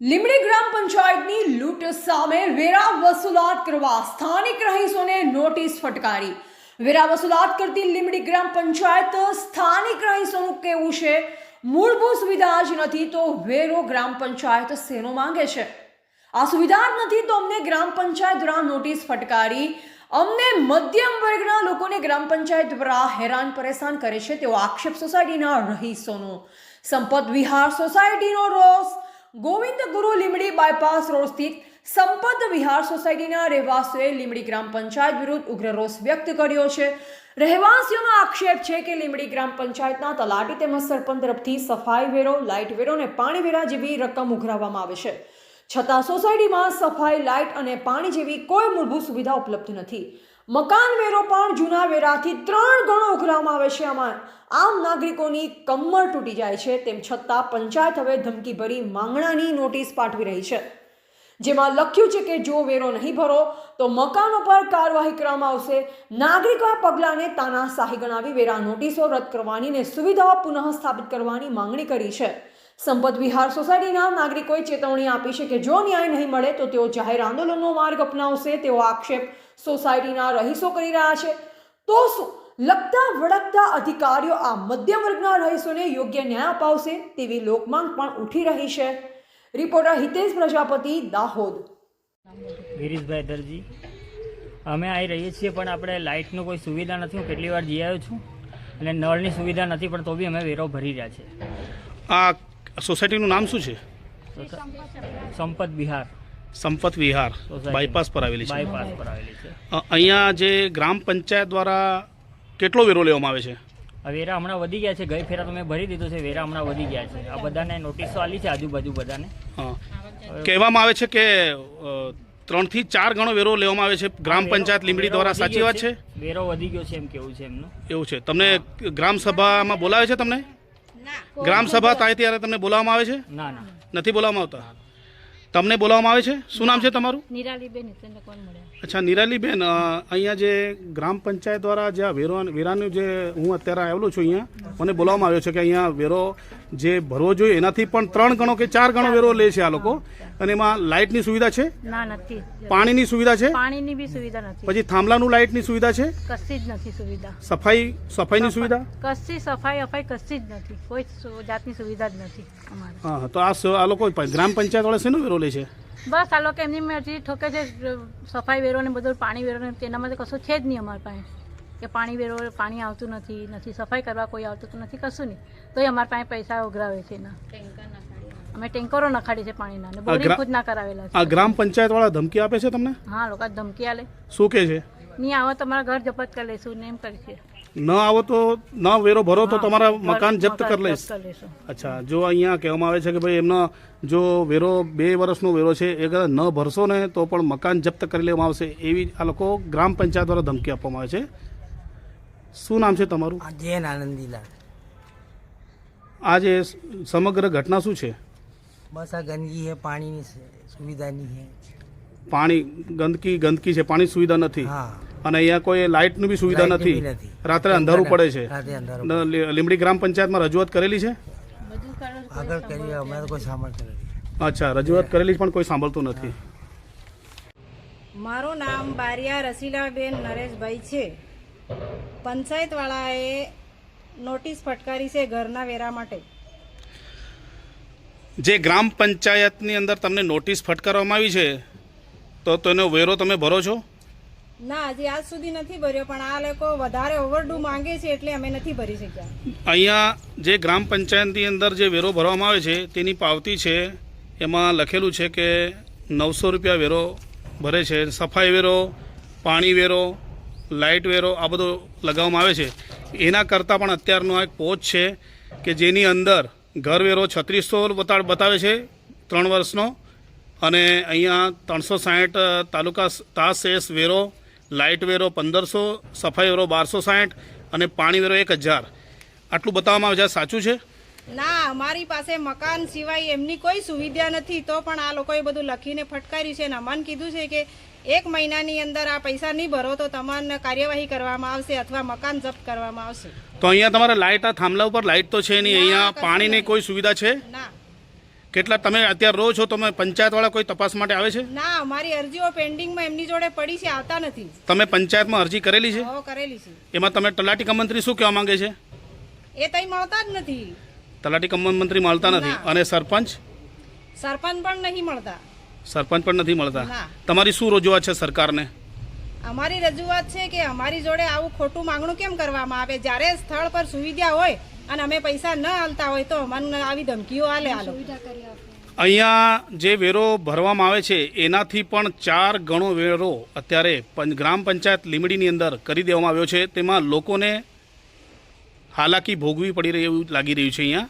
લીમડી ગ્રામ પંચાયતની લૂંટ સામે વેરા વસૂલાત કરવા સ્થાનિક રહીશોને નોટિસ ફટકારી. વેરા વસૂલાત કરતી લીમડી ગ્રામ પંચાયત સ્થાનિક રહીશોનું કેવું છે, મૂળભૂત સુવિધા જ નથી તો વેરો ગ્રામ પંચાયત શેનો માંગે છે? આ સુવિધા નથી તો અમને ગ્રામ પંચાયત દ્વારા નોટિસ ફટકારી, અમને મધ્યમ વર્ગના લોકોને ગ્રામ પંચાયત દ્વારા હેરાન પરેશાન કરે છે તેવો આક્ષેપ સોસાયટીના રહીશોનો. સંપત વિહાર સોસાયટીનો રોષ ગોવિંદ ગુરુ લીમડી બાયપાસ રોડ સ્થિત સંપત વિહાર સોસાયટીના રહેવાસીઓએ લીમડી ગ્રામ પંચાયત વિરુદ્ધ ઉગ્ર રોષ વ્યક્ત કર્યો છે. રહેવાસીઓનો આક્ષેપ છે કે લીમડી ગ્રામ પંચાયતના તલાટી તેમજ સરપંચ તરફથી સફાઈ વેરો, લાઇટ વેરો અને પાણી વેરા જેવી રકમ ઉઘરાવવામાં આવે છે. છતાં સોસાયટીમાં સફાઈ, લાઇટ અને પાણી જેવી કોઈ મૂળભૂત સુવિધા ઉપલબ્ધ નથી. મકાન વેરો પણ જૂના વેરાથી ત્રણ ગણો ઉઘરાવવામાં આવે છે આમાં. આમ નાગરિકોની કમર તૂટી જાય છે, તેમ છતાં પંચાયત હવે ધમકીભરી માંગણાની નોટિસ પાઠવી રહી છે. જેમાં લખ્યું છે કે જો વેરો નહીં ભરો, તો મકાનો પર કાર્યવાહી કરવામાં આવશે. નાગરિકો આ પગલાંને તાનાશાહી ગણાવી વેરા નોટિસો રદ કરવાની ને સુવિધાઓ પુનઃ સ્થાપિત કરવાની માંગણી કરી છે. સંપત વિહાર સોસાયટીના નાગરિકોએ ચેતવણી આપી છે કે જો ન્યાય નહીં મળે, તો તેઓ જાહેર આંદોલનનો માર્ગ અપનાવશે. તેવો આક્ષેપ સોસાયટીના રહીશો કરી રહ્યા છે. તો શું? લગતા વળગતા અધિકારીઓ આ મધ્યમ વર્ગના રહીશોને યોગ્ય ન્યાય અપાવશે તેવી લોકમાંગ પણ ઉઠી રહી છે. રિપોર્ટર હિતેશ પ્રજાપતિ દાહોદ. ગિરીશભાઈ દરજી અમે આવી રહીએ છીએ પણ આપણે લાઇટનું કોઈ સુવિધા નથી હું કેટલી વાર જઈ આવ્યો છું અને નળની સુવિધા નથી પણ તો બી અમે વેરો ભરી રહ્યા છીએ. આ સોસાયટીનું નામ શું છે? સંપત બિહાર. સંપત વિહાર બાયપાસ પર આવેલી છે. બાયપાસ પર આવેલી છે. અહીંયા જે ગ્રામ પંચાયત દ્વારા કેટલો વેરો લેવામાં આવે છે? આ વેરા હમણાં વધી ગયા છે. ગઈ ફેરા તો મેં ભરી દીધો છે. વેરા હમણાં વધી ગયા છે. આ બધાને નોટિસો આલી છે આજુબાજુ બધાને. હા. કહેવામાં આવે છે કે ત્રણ ત્રણથી ચાર ગણો વેરો લેવામાં આવે છે ગ્રામ પંચાયત લીંબડી દ્વારા. સાચી વાત છે. વેરો વધી ગયો છે એમ કેવું છે એમનું? એવું છે. તમને ગ્રામ સભામાં બોલાવે છે તમને? ગ્રામ સભા થાય ત્યારે તમને બોલાવવામાં આવે છે? ના ના. નથી બોલાવવામાં આવતા? તમને બોલાવવામાં આવે છે? શું નામ છે તમારું? નિરાલીબેન અચ્છા નિરાલીબેન અહીંયા જે ગ્રામ પંચાયત દ્વારા જે વેરો વેરાનું જે હું અત્યારે આવેલો છું અહીંયા મને બોલાવવામાં આવ્યો છે કે અહીંયા વેરો જે ભરવો જોઈએ એનાથી પણ ત્રણ ગણો કે ચાર ગણો વેરો લે છે આ લોકો. અને એમાં લાઇટની સુવિધા છે? ના નથી. પાણીની સુવિધા છે? પાણીની બી સુવિધા નથી. પછી થાંભલાનું લાઇટની સુવિધા છે? કશી જ નથી સુવિધા. સફાઈ સફાઈની સુવિધા? કશી સફાઈ અફાઈ કશી જ નથી. કોઈ જાતની સુવિધા જ નથી હા તો આ લોકો ગ્રામ પંચાયત વાળા શેનો વેરો લે છે? બસ આ લોકો એમની મરજી ઠોકે છે સફાઈ વેરો ને બધું પાણી વેરો ને તેનામાં તો કશું છે જ નહીં અમારી પાસે. કે પાણી વેરો પાણી આવતું નથી નથી સફાઈ કરવા કોઈ આવતું તો નથી કશું નહીં. તો અમારી પાસે પૈસા ઉઘરાવે છે એના. અમે ટેન્કરો નખાડી છે પાણીના ને બોરિંગ ખુદ ના કરાવેલા છે. આ ગ્રામ પંચાયત વાળા ધમકી આપે છે તમને? હા લોકો ધમકી આલે. શું કે છે? નહીં આવો તમારા ઘર જપત કરી લેશું ને એમ કરી છે. ન આવો તો ન વેરો ભરો તો તમારા મકાન જપ્ત કરી લઈશ. અચ્છા જો અહીંયા કહેવામાં આવે છે કે ભાઈ એમનો જો વેરો બે વર્ષનો વેરો છે એ કદાચ ન ભરશો ને તો પણ મકાન જપ્ત કરી લેવામાં આવશે એવી આ લોકો ગ્રામ પંચાયત દ્વારા ધમકી આપવામાં આવે છે. શું નામ છે તમારું? આ જૈન આનંદીલાલ. આજે સમગ્ર ઘટના શું છે? બસ આ ગંદકી છે પાણીની સુવિધાની સુવિધા નહીં પાણી ગંદકી ગંદકી છે પાણી સુવિધા નથી. હા. અને અહીંયા કોઈ લાઇટની બી સુવિધા નથી. રાત્રે અંધારું પડે છે. રાતે અંધારું ન- લી- લીંબડી ગ્રામ પંચાયતમાં રજૂઆત કરેલી છે? આગળ કરી અમે કોઈ સાંભળ કરેલી અચ્છા રજૂઆત કરેલી પણ કોઈ સાંભળતું નથી. મારું નામ બારિયા રસીલાબેન નરેશભાઈ છે. પંચાયતવાળાએ નોટિસ ફટકારી છે ઘરના વેરા માટે. જે ગ્રામ પંચાયતની અંદર તમને નોટિસ ફટકારવામાં આવી છે તો તેનો વેરો તમે ભરો છો? ના, હજી આજ સુધી નથી ભર્યો, પણ આ લોકો વધારે ઓવરડ્યુ માંગે છે એટલે અમે નથી ભરી શક્યા. અહીંયા જે ગ્રામ પંચાયતની અંદર જે વેરો ભરવામાં આવે છે, તેની પાવતી છે, એમાં લખેલું છે કે નવસો રૂપિયા વેરો ભરે છે. સફાઈ વેરો, પાણી વેરો, લાઇટ વેરો, આ બધો લગાવવામાં આવે છે. એના કરતાં પણ અત્યારનો એક પોચ છે કે જેની અંદર ઘર વેરો છત્રીસો બતા બતાવે છે, ત્રણ વર્ષનો. અને અહીંયા ત્રણસો સાહીઠ તાલુકા તાસેસ વેરો લાઇટ વેરો પંદરસો સફાઈ વેરો બારસો સાઠ અને પાણી વેરો એક હજાર. આટલું બતાવવામાં આવે છે. સાચું છે? ના અમારી પાસે મકાન સિવાય એમની કોઈ સુવિધા નથી. તો પણ આ લોકોએ બધું લખીને ફટકાર્યું છે અને અમને કીધું છે કે એક મહિનાની અંદર આ પૈસા નહીં ભરો તો તમને કાર્યવાહી કરવામાં આવશે અથવા મકાન જપ્ત કરવામાં આવશે. તો અહીંયા તમારે લાઇટ આ થાંભલા ઉપર? લાઇટ તો છે નહીં. અહીંયા પાણીની કોઈ સુવિધા છે? ના. કેટલા તમે અત્યારે રહો છો? તમે પંચાયતવાળા કોઈ તપાસ માટે આવે છે? ના અમારી અરજીઓ પેન્ડિંગમાં એમની જોડે પડી છે આવતા નથી. તમે પંચાયતમાં અરજી કરેલી છે? હો કરેલી છે. એમાં તમે તલાટી કમ મંત્રી શું કહેવા માંગે છે? એ તઈ મળતા જ નથી. તલાટી કમ મંત્રી મળતા નથી. અને સરપંચ? સરપંચ પણ નહીં મળતા. સરપંચ પણ નથી મળતા. તમારી શું રજૂઆત છે સરકારને? અમારી રજૂઆત છે કે અમારી જોડે આવું ખોટું માંગણું કેમ કરવામાં આવે? જ્યારે સ્થળ પર સુવિધા હોય અને અમે પૈસા ન આલતા હોય તો અમને આવી ધમકીઓ આલે આલો. અહીંયા જે વેરો ભરવામાં આવે છે એનાથી પણ ચાર ગણો વેરો અત્યારે ગ્રામ પંચાયત લીમડીની અંદર કરી દેવામાં આવ્યો છે. તેમાં લોકોને હાલાકી ભોગવી પડી રહી એવું લાગી રહ્યું છે અહીંયા.